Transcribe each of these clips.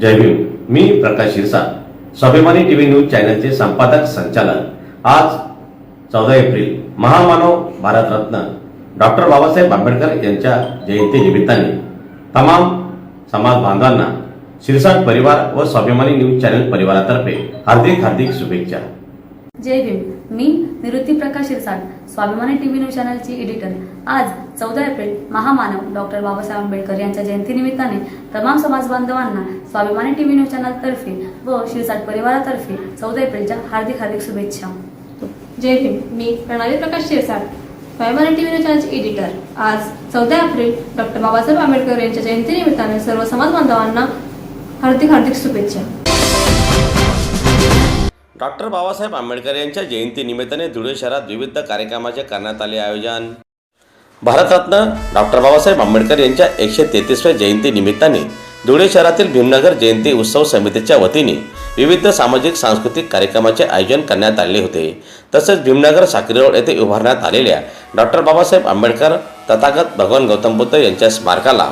जय भीम मी प्रकाश शिरसा स्वाभिमानी TV news चॅनलचे संपादक संचालक. आज चौदा एप्रिल महामानव भारतरत्न डॉक्टर बाबासाहेब आंबेडकर यांच्या जयंती निमित्ताने तमाम समाज बांधवांना शिरसाट परिवार व स्वाभिमानी न्यूज चॅनल परिवारातर्फे हार्दिक हार्दिक शुभेच्छा. जय भीम. मी निवृत्ती प्रकाश शिरसाट स्वाभिमानी टीव्ही न्यूज चॅनलची एडिटर. आज चौदा एप्रिल महामानव डॉक्टर बाबासाहेब आंबेडकर यांच्या जयंतीनिमित्ताने तमाम समाज बांधवांना स्वाभिमानी टीव्ही न्यूज चॅनलतर्फे व शिरसाट परिवारातर्फे चौदा एप्रिलच्या हार्दिक हार्दिक शुभेच्छा. जय भीम. मी प्रणाली प्रकाश शिरसाट स्वाभिमानी टीव्ही न्यूज चॅनलचे एडिटर. आज चौदा एप्रिल डॉक्टर बाबासाहेब आंबेडकर यांच्या जयंतीनिमित्ताने सर्व समाज बांधवांना हार्दिक हार्दिक शुभेच्छा. डॉक्टर बाबासाहेब आंबेडकर यांच्या जयंतीनिमित्ताने धुळे शहरात विविध कार्यक्रमाचे करण्यात आले आयोजन. भारतरत्न डॉक्टर बाबासाहेब आंबेडकर यांच्या एकशे तेहतीसव्या जयंतीनिमित्ताने धुळे शहरातील भीमनगर जयंती उत्सव समितीच्या वतीने विविध सामाजिक सांस्कृतिक कार्यक्रमाचे आयोजन करण्यात आले होते. तसेच भीमनगर साक्री रोड येथे उभारण्यात आलेल्या डॉक्टर बाबासाहेब आंबेडकर तथागत भगवान गौतम बुद्ध यांच्या स्मारकाला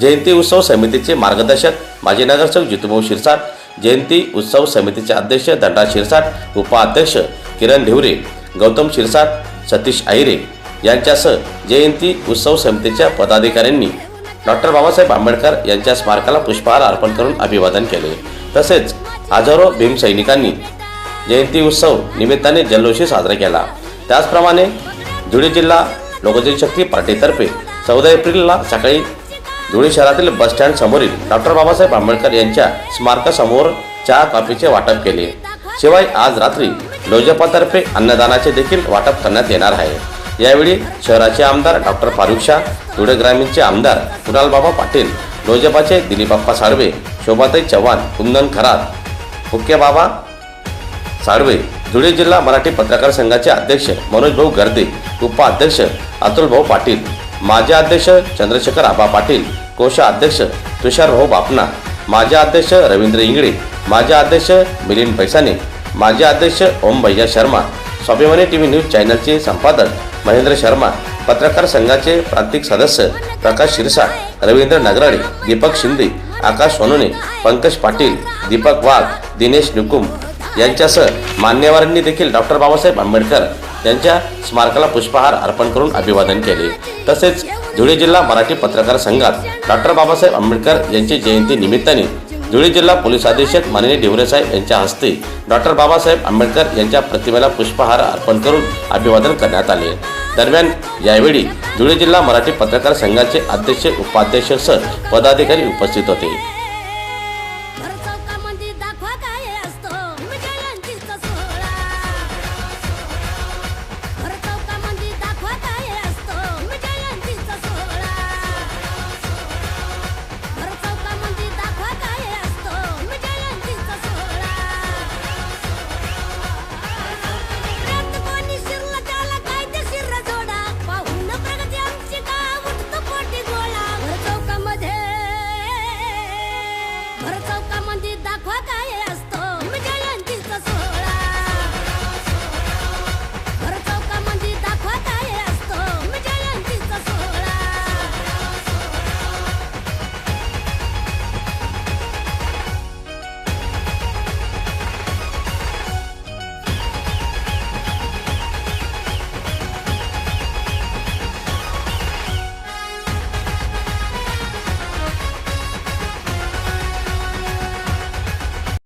जयंती उत्सव समितीचे मार्गदर्शक माजी नगरसेवक जितूभाऊ शिरसाट जयंती उत्सव समितीचे अध्यक्ष दंडा शिरसाट उपाध्यक्ष किरण ढिवरे गौतम शिरसाट सतीश आहिरे यांच्यासह जयंती उत्सव समितीच्या पदाधिकाऱ्यांनी डॉक्टर बाबासाहेब आंबेडकर यांच्या स्मारकाला पुष्पहार अर्पण करून अभिवादन केले. तसेच हजारो भीमसैनिकांनी जयंती उत्सव निमित्ताने जल्लोषी साजरा केला. त्याचप्रमाणे धुळे जिल्हा लोकजनशक्ती पार्टीतर्फे चौदा एप्रिलला सकाळी धुळे शहरातील बसस्टँड समोरील डॉक्टर बाबासाहेब आंबेडकर यांच्या स्मारकासमोर चहा कॉफीचे वाटप केले. शिवाय आज रात्री लोजपातर्फे अन्नदानाचे देखील वाटप करण्यात येणार आहे. यावेळी शहराचे आमदार डॉक्टर फारुख शाह धुळे ग्रामीणचे आमदार कुणालबाबा पाटील लोजपाचे दिलीपप्पा साळवे शोभाताई चव्हाण कुंदन खरात मुख्य बाबा साळवे धुळे जिल्हा मराठी पत्रकार संघाचे अध्यक्ष मनोज भाऊ गर्दे उपाध्यक्ष अतुल भाऊ पाटील माजी अध्यक्ष चंद्रशेखर आबा पाटील कोषाध्यक्ष तुषार भाऊ बापना माजी अध्यक्ष रवींद्र इंगळे माजी अध्यक्ष मिलिंद पैसाने माजी अध्यक्ष ओम भैया शर्मा स्वाभिमानी टी व्ही न्यूज चॅनलचे संपादक महेंद्र शर्मा पत्रकार संघाचे प्रांतिक सदस्य प्रकाश शिरसाट रवींद्र नगराळे दीपक शिंदे आकाश सोनोने पंकज पाटील दीपक वाघ दिनेश निकुम यांच्यासह मान्यवरांनी देखील डॉक्टर बाबासाहेब आंबेडकर यांच्या स्मारकाला पुष्पहार अर्पण करून अभिवादन केले. तसेच धुळे जिल्हा मराठी पत्रकार संघात डॉक्टर बाबासाहेब आंबेडकर यांची जयंती निमित्ताने धुळे जिल्हा पोलीस अधीक्षक माननीय ढिवरेसाहेब यांच्या हस्ते डॉक्टर बाबासाहेब आंबेडकर यांच्या प्रतिमेला पुष्पहार अर्पण करून अभिवादन करण्यात आले. दरम्यान यावेळी धुळे जिल्हा मराठी पत्रकार संघाचे अध्यक्ष उपाध्यक्षसह पदाधिकारी उपस्थित होते.